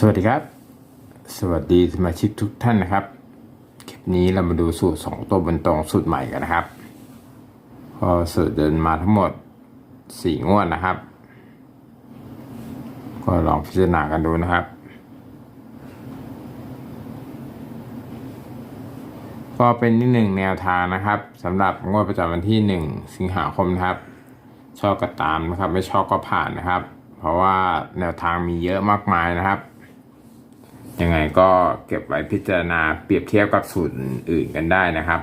สวัสดีครับ สวัสดีสมาชิกทุกท่านนะครับ คลิปนี้เรามาดูสูตรสองตัวบนตรงสูตรใหม่กันนะครับ พอสูตรเดินมาทั้งหมดสี่งวดนะครับ ก็ลองพิจารณากันดูนะครับ ก็เป็นที่หนึ่งแนวทางนะครับสำหรับงวดประจำวันที่หนึ่งสิงหาคมนะครับ ชอบก็ตามนะครับ ไม่ชอบก็ผ่านนะครับ เพราะว่าแนวทางมีเยอะมากมายนะครับ ยังไงก็เก็บไว้พิจารณาเปรียบเทียบกับสูตรอื่นกันได้นะครับ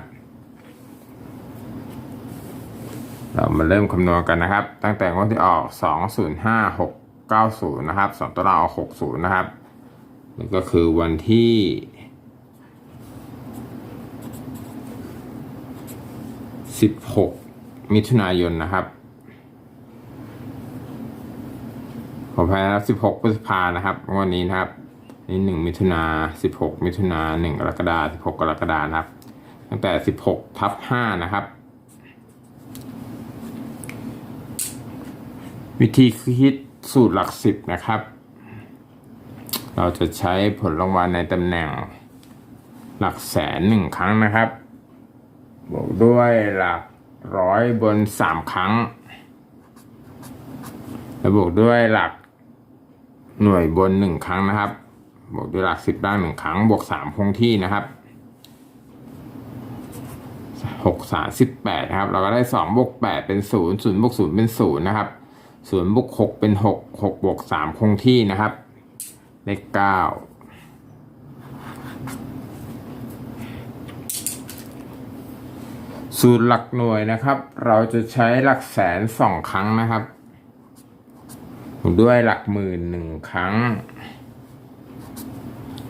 เรามาเริ่มคำนวณกันนะครับ ตั้งแต่งวดที่ออก 205 690 นะครับสองตัวเราเอา60 นะครับนี่ก็คือวันที่ 16 มิถุนายนนะครับขออภัยนะครับ 16พฤษภานะครับ วันนี้นะครับ นี่หนึ่งมิถุนา16มิถุนาหนึ่งกรกฎาคม16กรกฎาคมนะครับ ตั้งแต่16ทับ5นะครับ วิธีคิดสูตรหลักสิบนะครับ เราจะใช้ผลรางวัลในตำแหน่งหลักแสนหนึ่งครั้งนะครับ บวกด้วยหลักร้อยบนสามครั้ง และบวกด้วยหลักหน่วยบนหนึ่งครั้งนะครับ บวกด้วยหลักสิบล่างหนึ่งครั้ง บวกสามคงที่นะครับหกสามสิบแปดนะครับ เราก็ได้สองบวกแปดเป็นศูนย์ศูนย์บวกศูนย์เป็นศูนย์นะครับศูนย์บวกหกเป็นหกหกบวกสามคงที่นะครับเลขเก้าสูตรหลักหน่วยนะครับ เราจะใช้หลักแสนสองครั้งนะครับ ด้วยหลักหมื่นหนึ่งครั้ง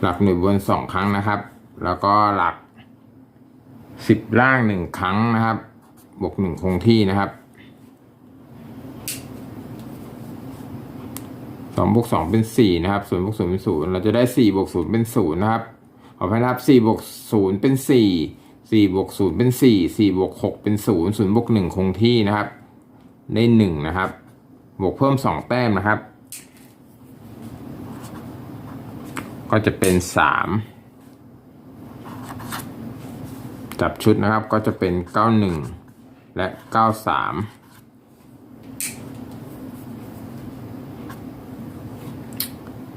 หลักหน่วยบนสองครั้งนะครับ แล้วก็หลักสิบล่างหนึ่งครั้งนะครับ บวกหนึ่งคงที่นะครับสองบวกสองเป็นสี่นะครับศูนย์บวกศูนย์เป็นศูนย์เราจะได้สี่บวกศูนย์เป็นศูนย์นะครับขออภัยนะครับสี่บวกศูนย์เป็นสี่สี่บวกศูนย์เป็นสี่สี่บวกหกเป็นศูนย์ศูนย์บวกหนึ่งคงที่นะครับ ได้หนึ่งนะครับ บวกเพิ่มสองแต้มนะครับ ก็จะเป็นสามจับชุดนะครับก็จะเป็นเก้าหนึ่งและเก้าสาม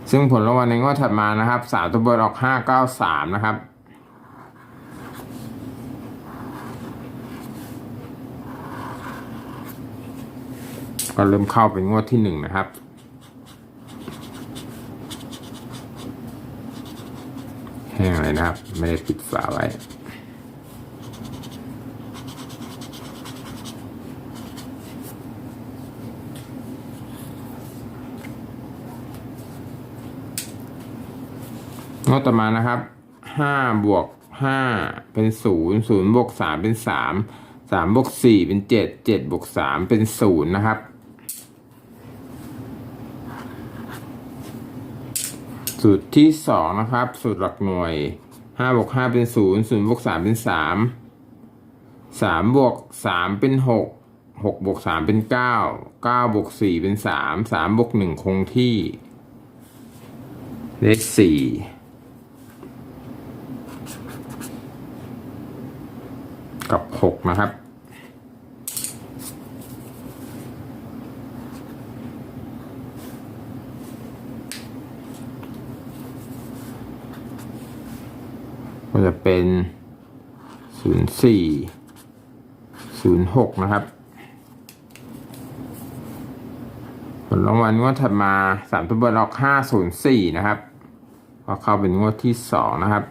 ซึ่งผลรางวัลในงวดถัดมานะครับสามตัวบนออกห้าเก้าสามนะครับ ก็เริ่มเข้าเป็นงวดที่หนึ่งนะครับ แห้งเลย นะครับ ไม่ได้ปิดฝาไว้งวดต่อมานะครับห้าบวกห้าเป็นศูนย์ศูนย์บวกสามเป็นสามสามบวกสี่เป็นเจ็ดเจ็ดบวกสามเป็นศูนย์นะครับ สูตรที่สองนะครับ สูตรหลักหน่วยห้าบวกห้าเป็นศูนย์ศูนย์บวกสามเป็นสามสามบวกสามเป็นหกหกบวกสามเป็นเก้าเก้าบวกสี่เป็นสามสามบวกหนึ่งคงที่เลขสี่กับหกนะครับ ก็จะเป็น 04 06 นะครับ ผลรางวัลงวดถัดมาสามตัวบนออก 504 นะครับ ก็เข้าเป็นงวดที่สองนะครับ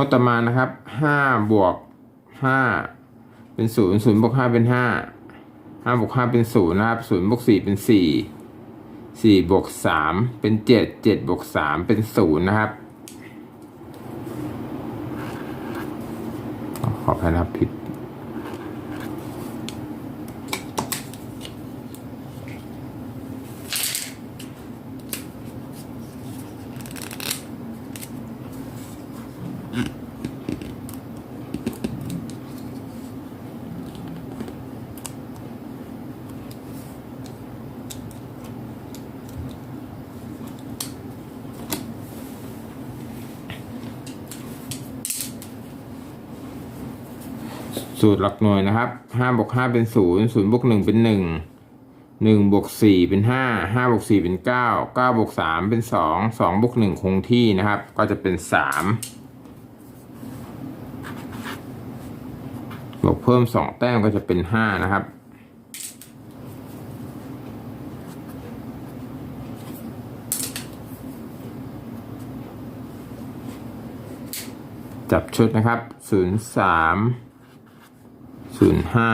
งวดต่อมานะครับห้าบวกห้าเป็นศูนย์ศูนย์บวกห้าเป็นห้าห้าบวกห้าเป็นศูนย์นะครับศูนย์บวกสี่เป็นสี่สี่บวกสามเป็นเจ็ดเจ็ดบวกสามเป็นศูนย์นะครับ ขออภัยนะครับผิด สูตรหลักหน่วยนะครับห้าบวกห้าเป็นศูนย์ศูนย์บวกหนึ่งเป็นหนึ่งหนึ่งบวกสี่เป็นห้าห้าบวกสี่เป็นเก้าเก้าบวกสามเป็นสองสองบวกหนึ่งคงที่นะครับ ก็จะเป็นสามบวกเพิ่มสองแต้มก็จะเป็นห้านะครับจับชุดนะครับศูนย์สาม ศูนย์ห้า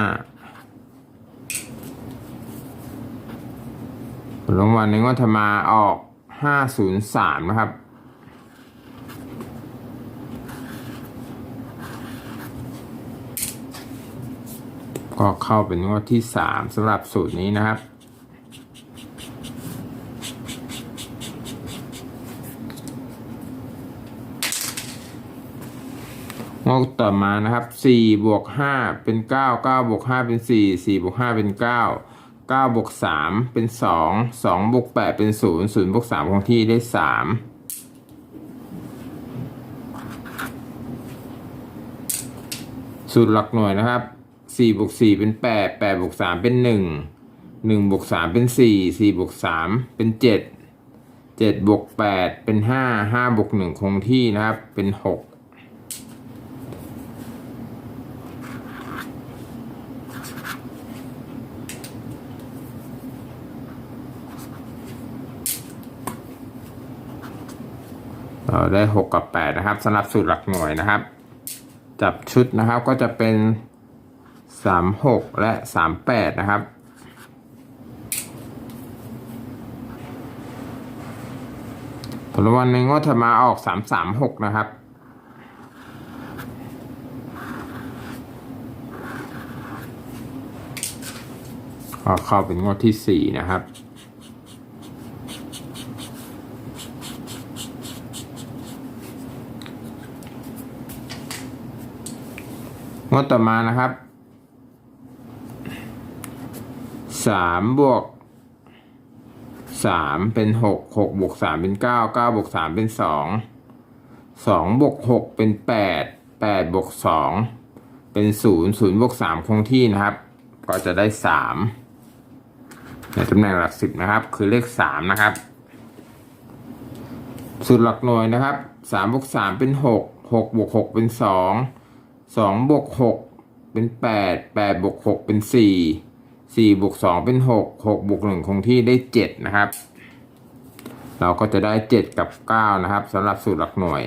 ผลรางวัลในงวดธรรมาออกห้าศูนย์สามนะครับก็เข้าเป็นงวดที่สามสำหรับสูตรนี้นะครับ กต่อมานะครับ4บวก5เป็น 9 9บวก5เป็น 4 4บวก5เป็น 9 9บวก3เป็น 2 2บวก8เป็น 0 0บวก3คงที่ได้ 3สูตรหลักหน่วยนะครับ4บวก4เป็น 8 8บวก3เป็น 1 1บวก3เป็น 4 4บวก3เป็น 7 7บวก8เป็น 5 5บวก1คงที่นะครับเป็น 6 ได้หกกับแปดนะครับสำหรับสูตรหลักหน่วยนะครับ จับชุดนะครับก็จะเป็นสามหกและสามแปดนะครับผลวัลในงวดถัดมาออกสามสามหกนะครับก็เข้าเป็นงวดที่สี่นะครับ งวดต่อมานะครับสามบวกสามเป็นหกหกบวกสามเป็นเก้าเก้าบวกสามเป็นสองสองบวกหกเป็นแปดแปดบวกสองเป็นศูนย์ศูนย์บวกสามคงที่นะครับ ก็จะได้สามในตำแหน่งหลักสิบนะครับ คือเลขสามนะครับสูตรหลักหน่วยนะครับสามบวกสามเป็นหกหกบวกหกเป็นสอง สองบวกหกเป็นแปดแปดบวกหกเป็นสี่สี่บวกสองเป็นหกหกบวกหนึ่งคงที่ได้เจ็ดนะครับ เราก็จะได้เจ็ดกับเก้านะครับสำหรับสูตรหลักหน่วย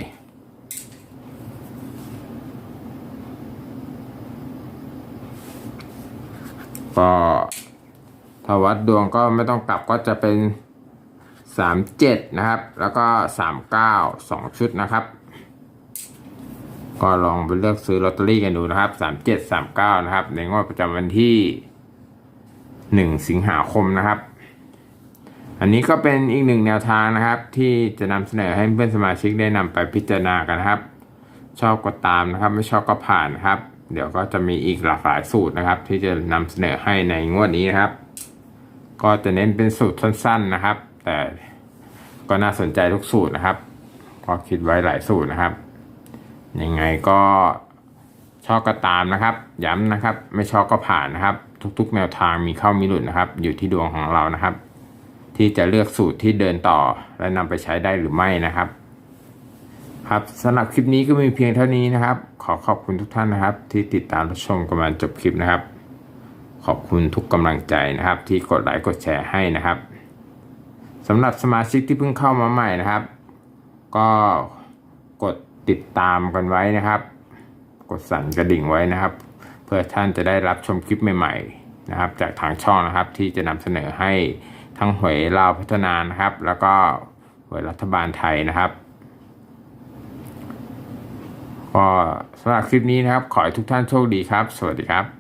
ก็ถ้าวัดดวงก็ไม่ต้องกลับก็จะเป็นสามเจ็ดนะครับ แล้วก็สามเก้าสองชุดนะครับ ก็ลองไปเลือกซื้อลอตเตอรี่กันดูนะครับสามเจ็ดสามเก้านะครับ ในงวดประจำวันที่หนึ่งสิงหาคมนะครับ อันนี้ก็เป็นอีกหนึ่งแนวทางนะครับ ที่จะนำเสนอให้เพื่อนสมาชิกได้นำไปพิจารณากันนะครับ ชอบก็ตามนะครับ ไม่ชอบก็ผ่านนะครับ เดี๋ยวก็จะมีอีกหลากหลายสูตรนะครับ ที่จะนำเสนอให้ในงวดนี้นะครับ ก็จะเน้นเป็นสูตรสั้น ๆนะครับ แต่ก็น่าสนใจทุกสูตรนะครับก็คิดไว้หลายสูตรนะครับ ยังไงก็ชอบก็ตามนะครับ ย้ำนะครับ ไม่ชอบก็ผ่านนะครับ ทุกๆ แนวทางมีเข้ามีหลุดนะครับ อยู่ที่ดวงของเรานะครับ ที่จะเลือกสูตรที่เดินต่อและนำไปใช้ได้หรือไม่นะครับ ครับสำหรับคลิปนี้ก็มีเพียงเท่านี้นะครับ ขอขอบคุณทุกท่านนะครับ ที่ติดตามรับชมกันมาจบคลิปนะครับ ขอบคุณทุกกำลังใจนะครับ ที่กดไลค์กดแชร์ให้นะครับสำหรับสมาชิกที่เพิ่งเข้ามาใหม่นะครับ ก็กด ติดตามกันไว้นะครับ กดสั่นกระดิ่งไว้นะครับ เพื่อท่านจะได้รับชมคลิปใหม่ ๆ นะครับ จากทางช่องนะครับที่จะนำเสนอให้ทั้งหวยลาวพัฒนานะครับ แล้วก็หวยรัฐบาลไทยนะครับก็สำหรับคลิปนี้นะครับ ขอให้ทุกท่านโชคดีครับ สวัสดีครับ